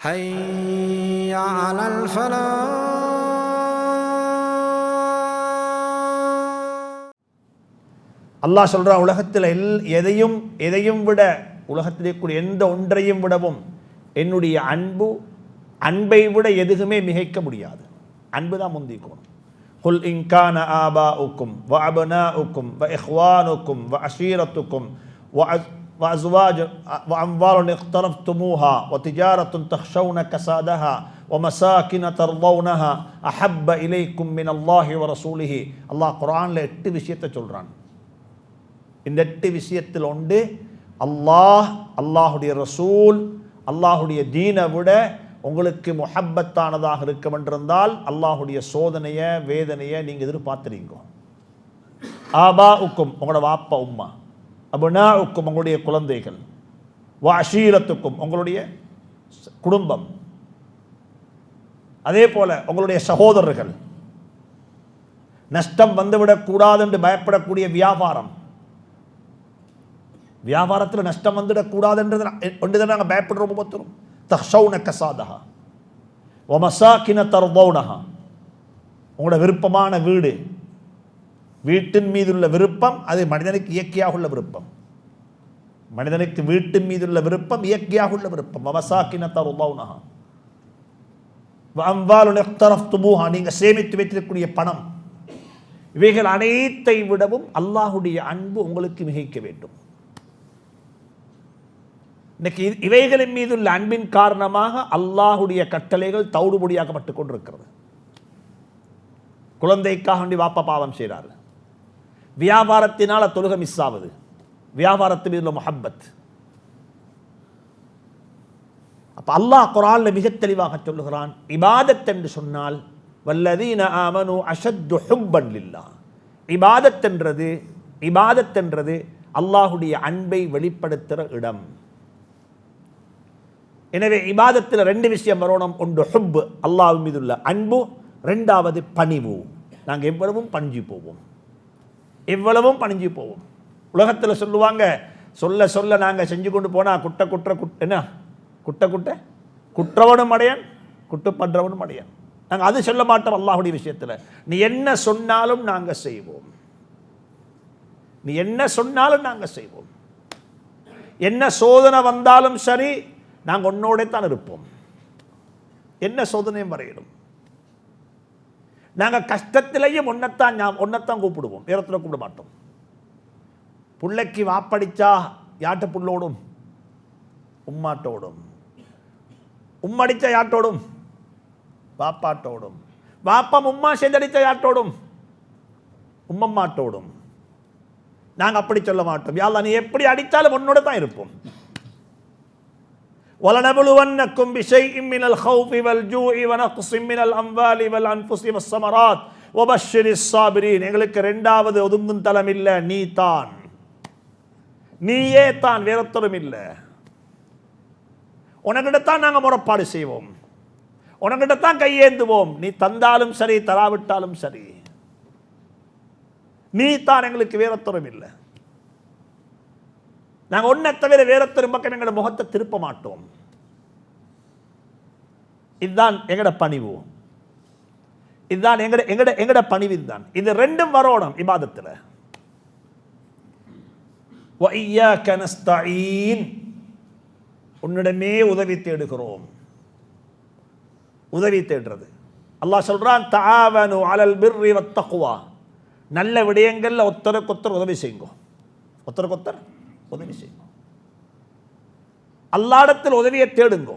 حي على الفلاح அல்லாஹ் சொல்றான் உலகத்தில் எல் எதையும் எதையும் விட உலகத்தில் இருக்கக்கூடிய எந்த ஒன்றையும் விடவும் என்னுடைய அன்பு அன்பை விட எதுவுமே மிகைக்க முடியாது அன்பு தான் முந்திக்கணும் குல் இன்கான ஆபா உக்கும் வ அபனா உக்கும் வ இஹ்வானுக்கும் வ அஷீரத்துக்கும் வ وأزواج وأموال اقترفتموها وتجارة تخشون كسادها ومساكن ترضونها أحب إليكم من الله ورسوله الله قرآن எட்டு விஷயத்தை சொல்றான் இந்த எட்டு விஷயத்தில் உண்டு அல்லாஹ் அல்லாஹுடைய ரசூல் அல்லாஹுடைய தீனை விட உங்களுக்கு முஹப்பத்தானதாக இருக்கும் என்றிருந்தால் அல்லாஹுடைய சோதனையை வேதனையை நீங்கள் எதிர்பார்த்துறீங்க ஆபா உக்கும் உங்களோட வாப்பா உம்மா அபுனாவுக்கும் உங்களுடைய குழந்தைகள் வா அஷீரத்துக்கும் உங்களுடைய குடும்பம். அதே போல உங்களுடைய சகோதரர்கள். நஷ்டம் வந்துவிடக்கூடாது என்று பயப்படக்கூடிய வியாபாரம். வியாபாரத்தில் நஷ்டம் வந்துடக்கூடாது என்று நாங்கள் பயப்படுறோம் ஒவ்வொருத்தரும் தஹ்ஷவுன கசாதஹா. ஒமசாக்கின தர்வௌனஹா உங்களோட விருப்பமான வீடு வீட்டின் மீதுள்ள விருப்பம் அது மனிதனுக்கு இயற்கையாக உள்ள விருப்பம். மனிதனுக்கு வீட்டின் மீதுள்ள விருப்பம் இயற்கையாக உள்ள விருப்பம். வமசாக்கின தர்தௌனஹா அம்பாலுன நீங்கள் சேமித்து வைத்திருக்கக்கூடிய பணம். இவைகள் அனைத்தை விடவும் அல்லாஹுடைய அன்பு உங்களுக்கு மிகைக்க வேண்டும். இன்னைக்கு இவைகளின் இவைகளின் மீதுள்ள அன்பின் காரணமாக அல்லாஹுடைய கட்டளைகள் தவிடுபொடியாக்கப்பட்டு கொண்டிருக்கிறது. குழந்தைக்காக வேண்டி வாப்பா பாவம் செய்கிறார்கள் வியாபாரத்தினால் தொழுகை மிஸ் ஆகுது. வியாபாரத்து மீது முஹப்பத். அப்போ அல்லாஹ் குரானில் மிக தெளிவாக சொல்லுகிறான் இபாதத் என்று சொன்னால் வல்லதீன ஆமனு அஷத்து ஹுப்பன் லில்லா. இபாதத் என்றது இபாதத் என்றது அல்லாஹுடைய அன்பை வெளிப்படுத்துகிற இடம். எனவே இபாதத்தில் ரெண்டு விஷயம் வரணும். ஒன்று ஹுப் அல்லாஹ் மீதுள்ள அன்பு ரெண்டாவது பணிவு. நாங்கள் எவ்வளவும் பணிஞ்சு போவோம். எவ்வளவும் பணிஞ்சு போவோம் உலகத்தில் சொல்லுவாங்க சொல்ல சொல்ல நாங்கள் செஞ்சு கொண்டு போனால் குட்ட குற்ற குட் என்ன? குட்ட குட்ட? குற்றவனும் அடையன் குட்டு பண்றவனும் அடையன். நாங்கள் அது சொல்ல மாட்டோம் அல்லாஹுடைய விஷயத்தில். நீ என்ன சொன்னாலும் நாங்கள் செய்வோம். நீ என்ன சொன்னாலும் நாங்கள் செய்வோம். என்ன சோதனை வந்தாலும் சரி நாங்கள் உன்னோட தான் இருப்போம். என்ன சோதனையும் வரையிடும். நாங்கள் கஷ்டத்திலையும் ஒன்னத்தான் ஞா- ஒன்னத்தான் கூப்பிடுவோம். நேரத்தில் கூப்பிட மாட்டோம். புள்ளைக்கு வாப்படிச்சா யாட்ட புள்ளோடும் உம்மாட்டோடும் உம்மடிச்ச யாட்டோடும் வாப்பாட்டோடும் வாப்பம் உம்மா சேர்ந்தடிச்சா யாட்டோடும் உம்மம்மாட்டோடும் நாங்கள் அப்படி சொல்ல மாட்டோம். யாழ்லா நீ எப்படி அடித்தாலும் உன்னோட தான் இருப்போம். ولنبلونكم بشيء من الخوف والجوع ونقص من الأموال والأنفس والثمرات وبشر الصابرين எங்களுக்கு ரெண்டாவது ஒதுங்கும் தலம் இல்ல நீ தான் நீயே தான் வேறொத்தரும் இல்ல உனக்கிட்டத்தான் நாங்கள் முறப்பாடு செய்வோம் உனக்கிட்டத்தான் கையேந்துவோம் நீ தந்தாலும் சரி தராவிட்டாலும் சரி நீ தான் எங்களுக்கு வேறொத்தரும் இல்லை நாங்கள் ஒன்றை தவிர வேறத்தொரு பக்கம் எங்களோட முகத்தை திருப்ப மாட்டோம். இதுதான் எங்கட பணிவு. இதுதான் எங்கட எங்கட எங்கட பணிவு இதுதான். இது ரெண்டும் வரணும் இபாதத்தில். உன்னிடமே உதவி தேடுகிறோம். உதவி தேடுறது. அல்லாஹ் சொல்றான் தாவனு அலல் பிர்ரி வத்தகுவா நல்ல விடயங்கள்ல ஒத்தருக்கு ஒத்தர் உதவி செய்யுங்க. ஒத்தருக்கு ஒத்தர் உதவி செய்யும். அல்லாடத்தில் உதவியை தேடுங்க.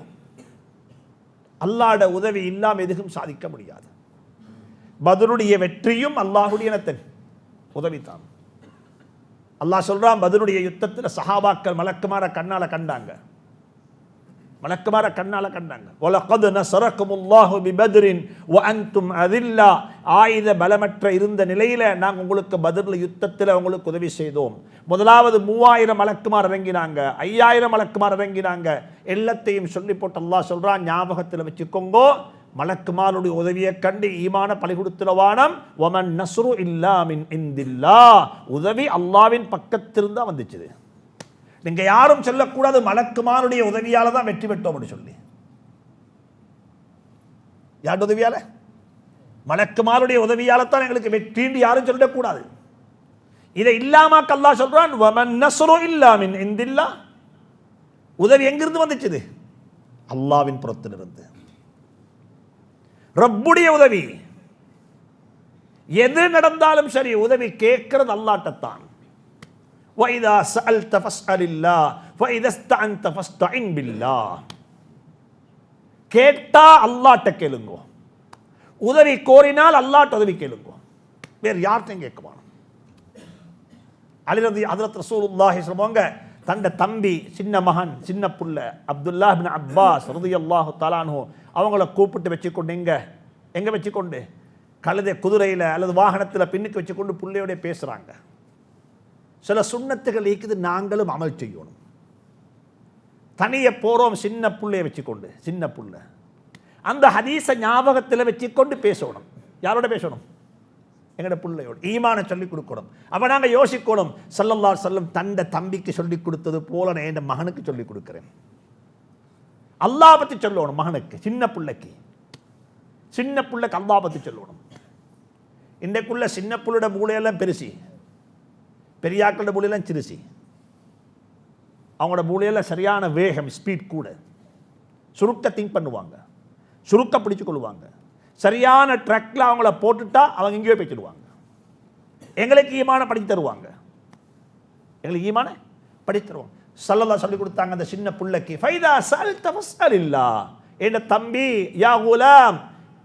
அல்லாட உதவி இல்லாம எதுவும் சாதிக்க முடியாது. பதிலுடைய வெற்றியும் அல்லாஹுடைய இனத்தின் உதவிதான் அல்லாஹ் சொல்றான் பதிலுடைய யுத்தத்தில் சஹாபாக்கள் மலக்குமார கண்ணால கண்டாங்க. மலக்குமார கண்ணால கண்டாங்க. வலகது நஸரக்குமுல்லாஹு பிபத்ரின் அந்தும் அதில்லா. ஆயுத பலமற்ற இருந்த நிலையில நாங்கள் உங்களுக்கு பதில் யுத்தத்தில் உங்களுக்கு உதவி செய்தோம். முதலாவது மூவாயிரம் மலக்குமார் இறங்கினாங்க. ஐயாயிரம் மலக்குமார் இறங்கினாங்க. எல்லாத்தையும் சொல்லி போட்டு அல்லாஹ் சொல்கிறான் ஞாபகத்தில் வச்சுக்கோங்கோ மலக்குமாருடைய உதவியை கண்டு ஈமான பழி கொடுத்துலவானம் ஒமன் நஸ்ரு இல்லாமின் இந்தில்லா. உதவி அல்லாவின் பக்கத்திலிருந்தான் வந்துச்சு வந்துச்சுது. நீங்க யாரும் சொல்லக்கூடாது மலக்குமாருடைய உதவியால் தான் வெற்றி பெற்றோம் அப்படின்னு சொல்லி. யார் உதவியால? மலக்குமாருடைய உதவியால தான் எங்களுக்கு வெற்றின்னு யாரும் சொல்லக்கூடாது. இதை இல்லாம கல்லா சொல்றான் வமன் நசுரோ இல்லாமின் இந்தில்லா. உதவி எங்கிருந்து வந்துச்சுது? அல்லாவின் புறத்திலிருந்து. ரப்புடைய உதவி. எது நடந்தாலும் சரி உதவி கேட்கிறது அல்லாட்டத்தான் وَإِذَا سَأَلْتَ فَاسْأَلِ اللَّهِ وَإِذَا اسْتَعَنْتَ فَاسْتَعِنْ بِاللَّهِ கேட்டா அல்லாட்ட கேளுங்கோ உதவி கோரினால் அல்லாட்ட உதவி கேளுங்கோ வேறு யார்கிட்டையும் கேட்க வேணும் அலிரதி ஹதரத் ரசூலுல்லாஹி சொல்லுவாங்க தண்ட தம்பி சின்ன மகன் சின்ன புள்ள அப்துல்லா பின் அப்பாஸ் ரதியல்லாஹு தலானு அவங்கள கூப்பிட்டு வச்சுக்கொண்டு எங்க எங்க வச்சுக்கொண்டு கழுதை குதிரையில் அல்லது வாகனத்தில் பின்னுக்கு வச்சுக்கொண்டு புள்ளையோட பேசுகிறாங்க சில சுண்ணத்துகள் இருக்குது நாங்களும் அமல் செய்யணும். தனியை போகிறோம் சின்ன புள்ளையை வச்சுக்கொண்டு சின்ன புள்ள. அந்த ஹதீஸை ஞாபகத்தில் வச்சுக்கொண்டு பேசணும். யாரோட பேசணும்? எங்கட பிள்ளையோடு. ஈமான சொல்லிக் கொடுக்கணும். அப்போ நாங்கள் யோசிக்கணும் சல்லல்லா செல்லம் தண்ட தம்பிக்கு சொல்லிக் கொடுத்தது போல நான் என் மகனுக்கு சொல்லிக் கொடுக்கிறேன். அல்லா பற்றி சொல்லணும் மகனுக்கு சின்ன பிள்ளைக்கு. சின்ன பிள்ளைக்கு அல்லா பற்றி சொல்லணும். இன்றைக்குள்ள சின்ன பிள்ளையோட மூளையெல்லாம் பெருசு. பெரியாக்களோட மூளையெல்லாம் சிறுசி. அவங்களோட மூலையில் சரியான வேகம் ஸ்பீட் கூட. சுருக்க திங்க் பண்ணுவாங்க. சுருக்க பிடிச்சு கொள்வாங்க சரியான ட்ரக்கில் அவங்கள போட்டுட்டா அவங்க எங்கேயோ போய்ச்சிடுவாங்க எங்களுக்கு ஈமான படித்து தருவாங்க. எங்களுக்கு ஈமான படித்து தருவாங்க. சல்லல்லா சொல்லி கொடுத்தாங்க அந்த சின்ன பிள்ளைக்கு ஃபைதா சல் தவசல் இல்லா என் தம்பி யா குலாம்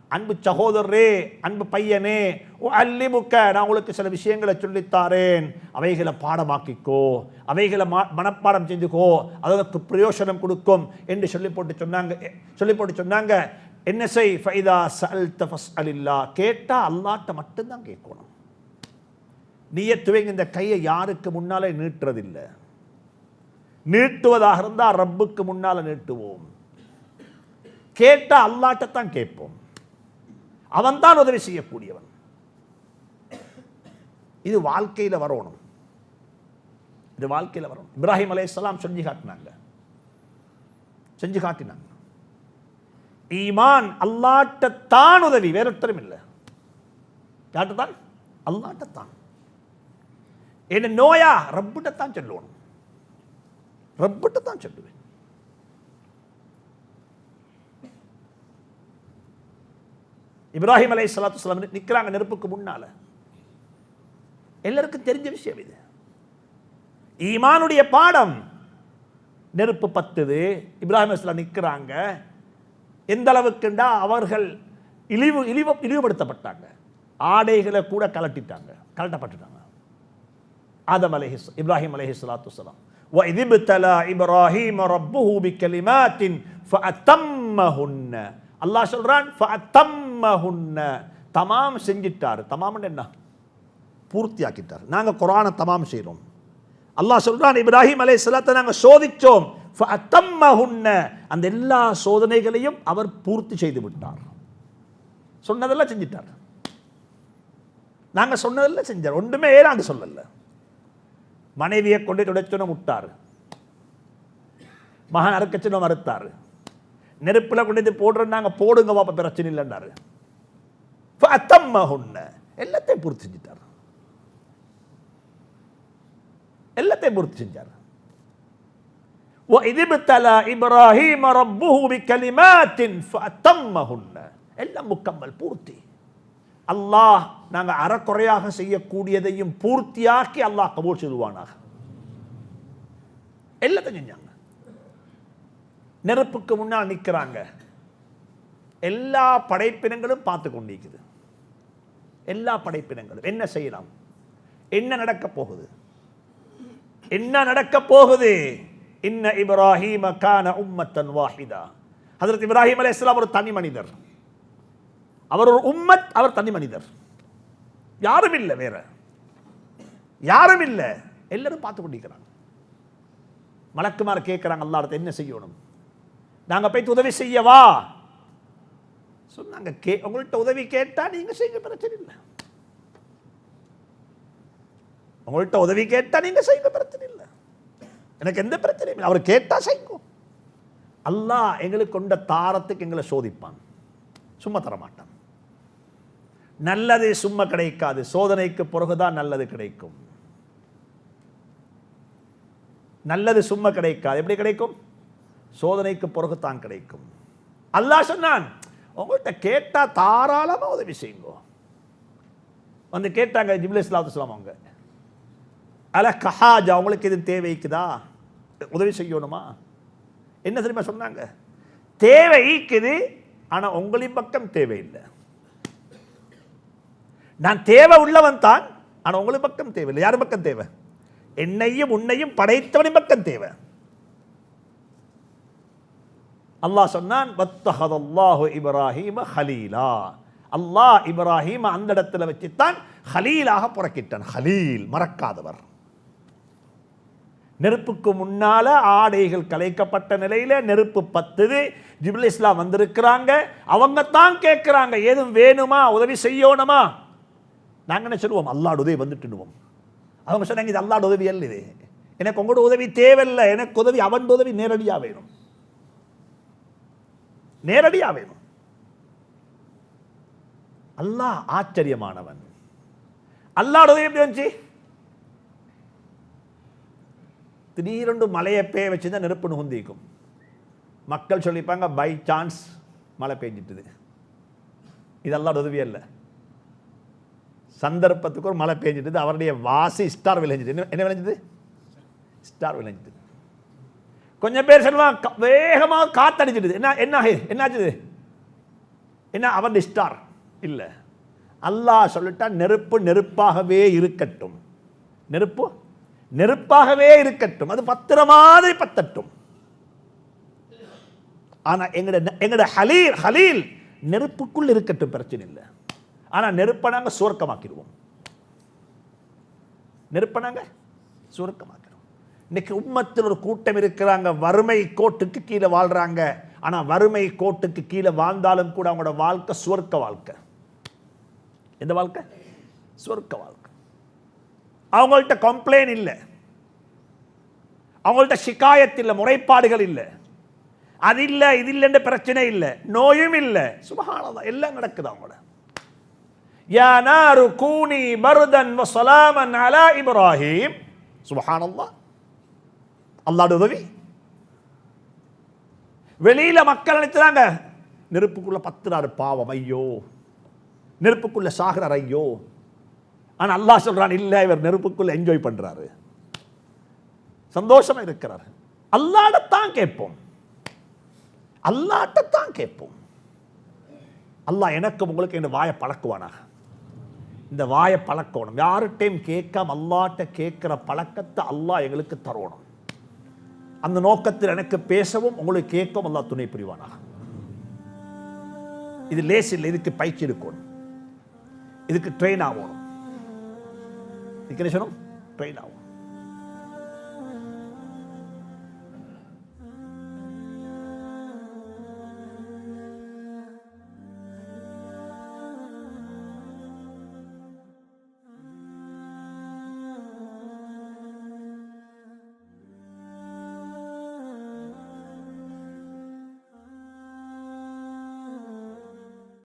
அன்பு சகோதரரே அன்பு பையனே ஓ அல்லிமுக்க நான் உங்களுக்கு சில விஷயங்களை சொல்லித்தாரேன். அவைகளை பாடமாக்கிக்கோ அவைகளை மா- மனப்பாடம் செஞ்சுக்கோ அதற்கு பிரயோசனம் கொடுக்கும் என்று சொல்லி போட்டு சொன்னாங்க சொல்லி போட்டு சொன்னாங்க. என்ன செய்? ஃபைதா சல் தஃபஸ் அலில்லா கேட்டால் அல்லாட்ட மட்டும்தான் கேட்கணும். நீயத்துவங்க இந்த கையை யாருக்கு முன்னாலே நீட்டுறதில்லை. நீட்டுவதாக இருந்தால் ரப்புக்கு முன்னால நீட்டுவோம். கேட்டா அல்லாட்டத்தான் கேட்போம். அவன்தான் உதவி செய்யக்கூடியவன். இது வாழ்க்கையில வரணும். இது வாழ்க்கையில வரணும். இப்ராஹிம் அலைஹிஸ்ஸலாம் செஞ்சு காட்டினாங்க. செஞ்சு காட்டினாங்க. ஈமான் அல்லாட்டத்தான் உதவி வேறொத்தரும் இல்லை. யார்கிட்டத்தான்? அல்லாட்டத்தான். என்ன நோயா ரப்பிட்டத்தான் சொல்லணும். ரப்பிட்டத்தான் சொல்லுவேன். இப்ராஹிம் அலை சலாத்து சலாம் நிற்கிறாங்க நெருப்புக்கு முன்னால எல்லாருக்கும் தெரிஞ்ச விஷயம் இது ஈமானுடைய பாடம் நெருப்பு பத்துது இப்ராஹிம் அலைஹிஸ்ஸலாம் நிற்கிறாங்க எந்த அளவுக்குண்டா அவர்கள் இழிவு இழிவு இழிவுபடுத்தப்பட்டாங்க ஆடைகளை கூட கலட்டிட்டாங்க கலட்டப்பட்டுட்டாங்க ஆதம் அலைஹி இப்ராஹிம் அலைஹி ஸலாத்து வஸலாம் وَإِذِ ابْتَلَى إِبْرَاهِيمَ رَبُّهُ بِكَلِمَاتٍ فَأَتَمَّهُنَّ அல்லாஹ் சொல்கிறான் தமாம் செஞ்சிட்டார். தமாம்னு என்ன? பூர்த்தி ஆக்கிட்டார் நாங்கள் குரானை தமாம் செய்கிறோம் அல்லாஹ் சொல்றான் இப்ராஹிம் அலை சலாத்தை நாங்கள் சோதித்தோம் அந்த எல்லா சோதனைகளையும் அவர் பூர்த்தி செய்து விட்டார். சொன்னதெல்லாம் செஞ்சிட்டார். நாங்க சொன்னதெல்லாம் செஞ்சார். ஒன்றுமே ஏறாண்டு சொல்லல. மனைவியை கொண்டு துடைச்சுன விட்டார் மகன் அறுக்கச்சினம் மறுத்தார். நெருப்புல கொண்டு இது போடுறாங்க போடுங்க பாப்பா பிரச்சனை இல்லைன்னாரு அத்தம்மகுன்ன எல்லாத்தையும் பூர்த்தி செஞ்சிட்டார் எல்லாத்தையும் பூர்த்தி செஞ்சார் وَإِذِ ابْتَلَى إِبْرَاهِيمَ رَبُّهُ بِكَلِمَاتٍ فَأَتَمَّهُنَّ எல்லாம் முக்கம்மல் பூர்த்தி அல்லாஹ் நாங்க அறக்குறையாக செய்யக்கூடியதையும் பூர்த்தியாக்கி அல்லாஹ் கபூல் செய்வானாக எல்லாத்தையும் செஞ்சாங்க நெருப்புக்கு முன்னால் நிற்கிறாங்க. எல்லா படைப்பினங்களும் பார்த்து கொண்டிருக்குது. எல்லா படைப்பினங்களும். என்ன செய்யலாம்? என்ன நடக்க போகுது? என்ன நடக்க போகுது? இன்ன இப்ராஹிம கான உம்மத்தன் வாஹிதா. அதற்கு இப்ராஹிம் அலைஹிஸ்ஸலாம் ஒரு தனி மனிதர். அவர் ஒரு உம்மத் அவர் தனி மனிதர். யாரும் இல்லை வேற. யாரும் இல்லை. எல்லாரும் பார்த்து கொண்டிருக்கிறாங்க. மலக்குமார் கேட்குறாங்க இடத்த என்ன செய்யணும்? நாங்க போய் உதவி செய்யவா? சொன்னாங்க கே உங்கள்கிட்ட உதவி கேட்டால் நீங்க செய்ய பிரச்சனை இல்லை. உங்கள்கிட்ட உதவி கேட்டால் நீங்க செய்ய பிரச்சனை இல்லை. எனக்கு எந்த பிரச்சனையும் இல்லை. அவர் கேட்டா செய்யும் அல்லாஹ் எங்களுக்கு கொண்ட தாரத்துக்கு எங்களை சோதிப்பான். சும்மா தர மாட்டான் நல்லது சும்மா கிடைக்காது. சோதனைக்கு பிறகுதான் நல்லது கிடைக்கும். நல்லது சும்மா கிடைக்காது. எப்படி கிடைக்கும்? சோதனைக்கு பிறகு தான் கிடைக்கும். அல்லாஹ் சொன்னான் உங்கள்கிட்ட கேட்டா தாராளமா உதவி செய்யுங்க. வந்து கேட்டாங்க ஜிப்ல இஸ்லாத்து அவங்க. அல கஹாஜா உங்களுக்கு இது தேவைக்குதா உதவி செய்யணுமா? என்ன தெரியுமா சொன்னாங்க? தேவை ஈக்குது உங்களின் பக்கம் தேவையில்லை நான் தேவை உள்ளவன் தான் ஆனால் உங்களின் பக்கம் தேவையில்லை யார் பக்கம் தேவை? என்னையும் உன்னையும் படைத்தவனின் பக்கம் தேவை. அல்லாஹ் சொன்னான் வத்தஹதல்லாஹு இப்ராஹீம ஹலீலா. அல்லாஹ் இப்ராஹீம் அந்த இடத்துல வச்சுத்தான் ஹலீலாக புறக்கிட்டான். ஹலீல் மறக்காதவர். நெருப்புக்கு முன்னால ஆடைகள் கலைக்கப்பட்ட நிலையில நெருப்பு பத்துது. ஜிபுல் இஸ்லாம் வந்திருக்கிறாங்க. அவங்க தான் கேட்கிறாங்க ஏதும் வேணுமா? உதவி செய்யணுமா? நாங்கள் என்ன சொல்லுவோம் அல்லாட உதவி வந்துட்டுடுவோம் அவங்க சொன்னாங்க இது அல்லாட உதவி அல்ல இது. எனக்கு உங்களோட உதவி தேவையில்லை. எனக்கு உதவி அவன் உதவி நேரடியாக வேணும். நேரடியா வேணும் அல்லாஹ் ஆச்சரியமானவன். அல்லாட உதவி எப்படி வந்துச்சு திடீரென்று மழையை பெய்ய வச்சுருந்தா நெருப்பு நுகுந்திக்கும் மக்கள் சொல்லிப்பாங்க பை சான்ஸ் மழை பெஞ்சிட்டுது. இதெல்லாம் உதவியே இல்லை சந்தர்ப்பத்துக்கு ஒரு மழை பெஞ்சிட்டுது அவருடைய வாசி ஸ்டார் விளைஞ்சிட்டு. என்ன என்ன விளைஞ்சது? ஸ்டார் விளைஞ்சிட்டு கொஞ்சம் பேர் சொல்லுவாங்க வேகமாக காத்தடிச்சிடுது. என்ன என்ன என்னாச்சுது என்ன அவன் ஸ்டார் இல்லை. அல்லாஹ் சொல்லிட்டா நெருப்பு நெருப்பாகவே இருக்கட்டும். நெருப்பு நெருப்பாகவே இருக்கட்டும். அது பத்திர மாதிரி பத்தட்டும். ஆனா எங்கட எங்கட ஹலீல் ஹலீல் நெருப்புக்குள் இருக்கட்டும் பிரச்சனை இல்லை. ஆனா நெருப்பை நாங்கள் சுவர்க்கமாக்கிடுவோம் நெருப்பை நாங்கள் சுவர்க்கமாக்கிடுவோம் இன்னைக்கு உம்மத்தில் ஒரு கூட்டம் இருக்கிறாங்க. வறுமை கோட்டுக்கு கீழே வாழ்றாங்க. ஆனா வறுமை கோட்டுக்கு கீழே வாழ்ந்தாலும் கூட அவங்களோட வாழ்க்கை சுவர்க்க வாழ்க்கை. எந்த வாழ்க்கை? சுவர்க்க வாழ்க்கை. அவங்கள்ட்ட கம்ப்ளைண்ட் இல்லை. அவங்கள்ட்ட சிக்காயத் இல்லை முறைப்பாடுகள் இல்லை. அது இல்லை இது இல்லைன்ற பிரச்சனை இல்லை. நோயும் இல்லை. சுபகானதான் எல்லாம் நடக்குது அவங்களோட. யா நாரு கூனி மருதன் சலாமன் அலா இப்ராஹிம். சுபஹானல்லாஹ் அல்லாட உதவி? வெளியில மக்கள் நினைச்சாங்க நெருப்புக்குள்ள பத்துறாரு பாவம் ஐயோ. நெருப்புக்குள்ள சாகிறார் ஐயோ. ஆனா அல்லாஹ் சொல்றான் இல்ல இவர் நெருப்புக்குள்ள என்ஜாய் பண்றாரு. சந்தோஷமா இருக்கிறார். அல்லாடத்தான் கேட்போம். அல்லாட்டத்தான் கேட்போம். அல்லாஹ் எனக்கு உங்களுக்கு இந்த வாயை பழக்குவானா? இந்த வாயை பழக்கணும். யார்கிட்டையும் கேட்காம அல்லாட்ட கேட்கிற பழக்கத்தை அல்லாஹ் எங்களுக்கு தரணும் அந்த நோக்கத்தில் எனக்கு பேசவும் உங்களுக்கு கேட்கவும் அல்லா துணை புரிவானாக. இது லேஸ் இல்லை இதுக்கு பயிற்சி எடுக்கணும். இதுக்கு ட்ரெயின் ஆகணும். இதுக்கு என்ன சொல்லணும்? ட்ரெயின் ஆகணும்.